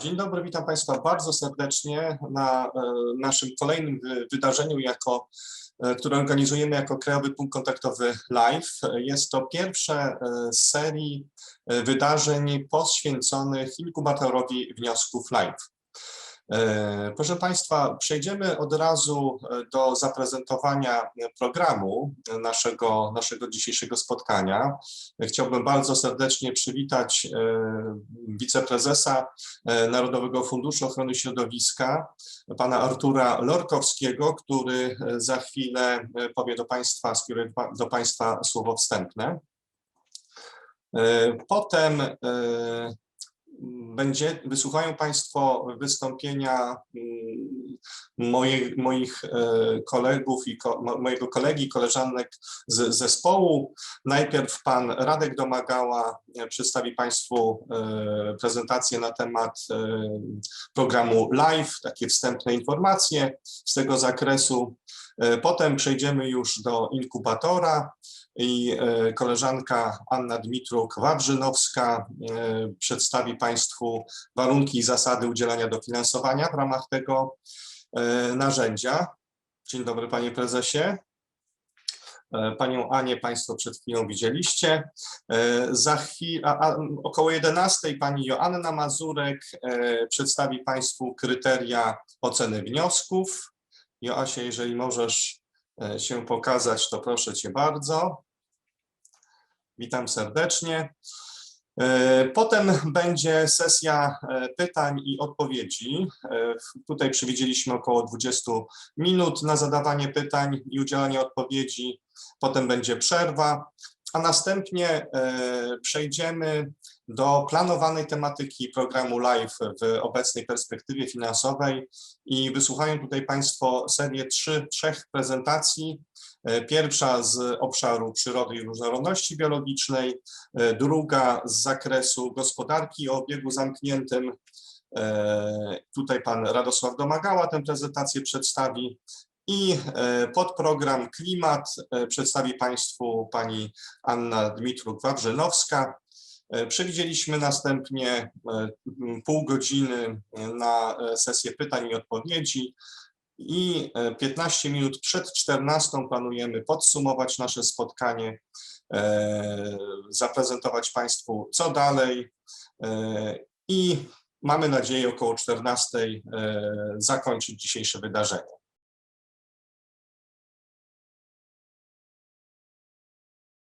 Dzień dobry, witam Państwa bardzo serdecznie na e, naszym kolejnym wy- wydarzeniu, jako, e, które organizujemy jako Krajowy Punkt Kontaktowy Live. Jest to pierwsze e, z serii wydarzeń poświęconych inkubatorowi wniosków live. E, Proszę Państwa, przejdziemy od razu e, do zaprezentowania programu naszego, naszego dzisiejszego spotkania. Chciałbym bardzo serdecznie przywitać e, wiceprezesa e, Narodowego Funduszu Ochrony Środowiska, pana Artura Lorkowskiego, który e, za chwilę e, powie do Państwa, skieruje do Państwa słowo wstępne. E, Potem e, będzie, wysłuchają Państwo wystąpienia mm, moje, moich e, kolegów i ko, mo- mojego kolegi, koleżanek z zespołu. Najpierw pan Radek Domagała e, przedstawi Państwu e, prezentację na temat programu Live, takie wstępne informacje z tego zakresu. E, Potem przejdziemy już do inkubatora i e, koleżanka Anna Dmitruk-Wawrzynowska e, przedstawi Państwu warunki i zasady udzielania dofinansowania w ramach tego narzędzia. Dzień dobry Panie Prezesie. Panią Anię Państwo przed chwilą widzieliście. Za chwilę, około 11 pani Joanna Mazurek przedstawi Państwu kryteria oceny wniosków. Joasia, jeżeli możesz e, się pokazać, to proszę Cię bardzo. Witam serdecznie. E, Potem będzie sesja e, pytań i odpowiedzi. Tutaj przewidzieliśmy około 20 minut na zadawanie pytań i udzielanie odpowiedzi. Potem będzie przerwa, a następnie e, przejdziemy do planowanej tematyki programu LIFE w obecnej perspektywie finansowej i wysłuchają tutaj Państwo serię trzy, trzech prezentacji. E, Pierwsza z obszaru przyrody i różnorodności biologicznej, e, druga z zakresu gospodarki o obiegu zamkniętym. Tutaj pan Radosław Domagała tę prezentację przedstawi. I e, podprogram Klimat e, przedstawi Państwu pani Anna Dmitruk-Wawrzynowska. E, Przewidzieliśmy następnie pół godziny na sesję pytań i odpowiedzi i e, 15 minut przed 14 planujemy podsumować nasze spotkanie, zaprezentować Państwu co dalej i mamy nadzieję około 14 e, zakończyć dzisiejsze wydarzenie.